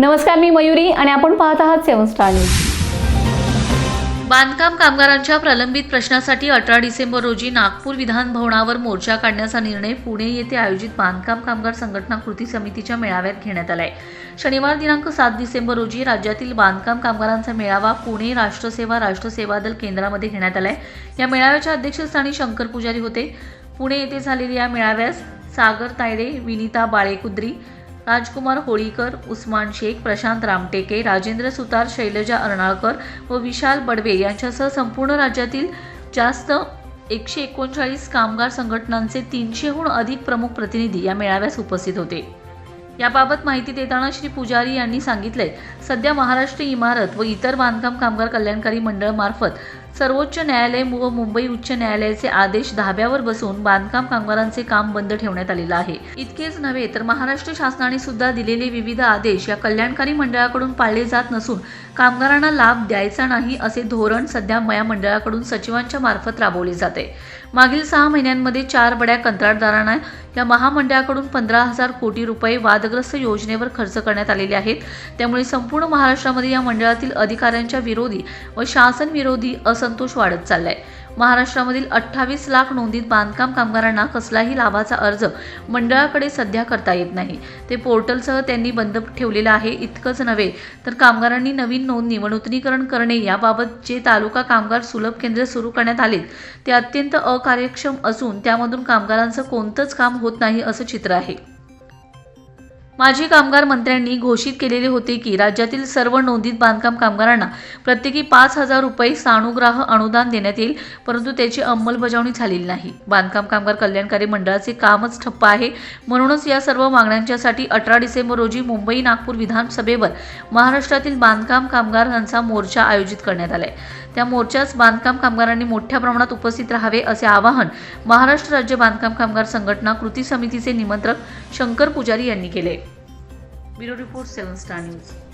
नमस्कार मी मयुरी आणि आपण पाहत आहात सेवन स्टार न्यूज. बांधकाम कामगारांच्या प्रलंबित प्रश्नासाठी अठरा डिसेंबर रोजी नागपूर विधान भवनावर मोर्चा काढण्याचा निर्णय पुणे येथे आयोजित बांधकाम कामगार संघटना कृती समितीच्या मेळाव्यात घेण्यात आलाय. शनिवार दिनांक सात डिसेंबर रोजी राज्यातील बांधकाम कामगारांचा मेळावा पुणे राष्ट्रसेवा राष्ट्रसेवा दल केंद्रामध्ये घेण्यात आलाय. या मेळाव्याच्या अध्यक्षस्थानी शंकर पुजारी होते. पुणे येथे झालेल्या या मेळाव्यास सागर तायडे विनिता बाळेकुद्री राजकुमार होळीकर उस्मान शेख प्रशांत रामटेके राजेंद्र सुतार शैलजा अर्नाळकर व विशाल बडवे यांच्यासह संपूर्ण राज्यातील जास्त एकशे एकोणचाळीस कामगार संघटनांचे तीनशेहून अधिक प्रमुख प्रतिनिधी या मेळाव्यास उपस्थित होते. याबाबत माहिती देताना श्री पुजारी यांनी सांगितले सध्या महाराष्ट्र इमारत व इतर बांधकाम कामगार कल्याणकारी मंडळ मार्फत सर्वोच्च न्यायालय व मुंबई उच्च न्यायालयाचे आदेश धाब्यावर बसून बांधकाम कामगारांचे काम बंद ठेवण्यात आलेलं आहे. इतकेच नव्हे तर महाराष्ट्र शासनाने सुद्धा दिलेले विविध आदेश या कल्याणकारी मंडळाकडून पाळले जात नसून कामगारांना लाभ द्यायचा नाही असे धोरण सध्या मया मंडळाकडून सचिवांच्या मार्फत राबवले जाते. मागील सहा महिन्यांमध्ये चार बड्या कंत्राटदारांना या महामंडळाकडून पंधरा हजार कोटी रुपये वादग्रस्त योजनेवर खर्च करण्यात आलेले आहेत. त्यामुळे संपूर्ण महाराष्ट्रामध्ये या मंडळातील अधिकाऱ्यांच्या विरोधी व शासन विरोधी असंतोष वाढत चाललाय. महाराष्ट्रामधील अठ्ठावीस लाख नोंदीत बांधकाम कामगारांना कसलाही लाभाचा अर्ज मंडळाकडे सध्या करता येत नाही. ते पोर्टलसह त्यांनी बंद ठेवलेलं आहे. इतकंच नव्हे तर कामगारांनी नवीन नोंदणी व नूतनीकरण करणे याबाबत जे तालुका कामगार सुलभ केंद्र सुरू करण्यात आले ते अत्यंत अकार्यक्षम असून त्यामधून कामगारांचं कोणतंच काम होत नाही असं चित्र आहे. माजी कामगार मंत्र्यांनी घोषित केलेले होते की राज्यातील सर्व नोंदीत बांधकाम कामगारांना प्रत्येकी पाच हजार रुपये सानुग्राह अनुदान देण्यात येईल परंतु त्याची अंमलबजावणी झालेली नाही. बांधकाम कामगार कल्याणकारी मंडळाचे कामच ठप्प आहे. म्हणूनच या सर्व मागण्यांच्यासाठी अठरा डिसेंबर रोजी मुंबई नागपूर विधानसभेवर महाराष्ट्रातील बांधकाम कामगारांचा मोर्चा आयोजित करण्यात आलाय. त्या मोर्चास बांधकाम कामगारांनी मोठ्या प्रमाणात उपस्थित राहावे असे आवाहन महाराष्ट्र राज्य बांधकाम कामगार संघटना कृती समितीचे निमंत्रक शंकर पुजारी यांनी केले. Bureau report seven star news